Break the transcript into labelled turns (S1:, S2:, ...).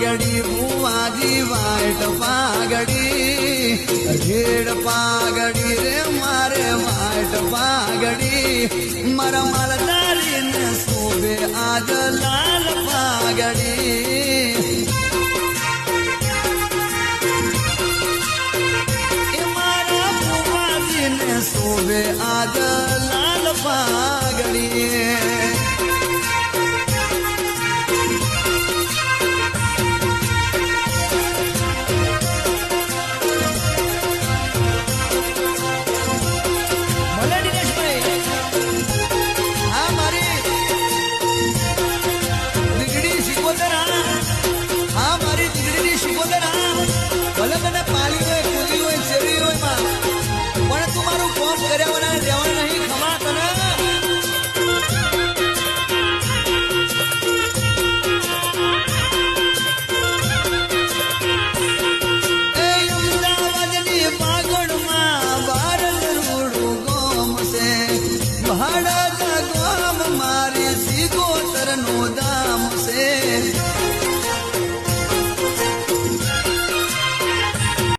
S1: પાઘડી ભુવાજી વાઈટ પાઘડી ઢેડ પાગડી રે મારે વાટ પાગડી મારા માલધારીને શોભે આજ લાલ પાગડી શોભે આજ கொலங்கன பாலின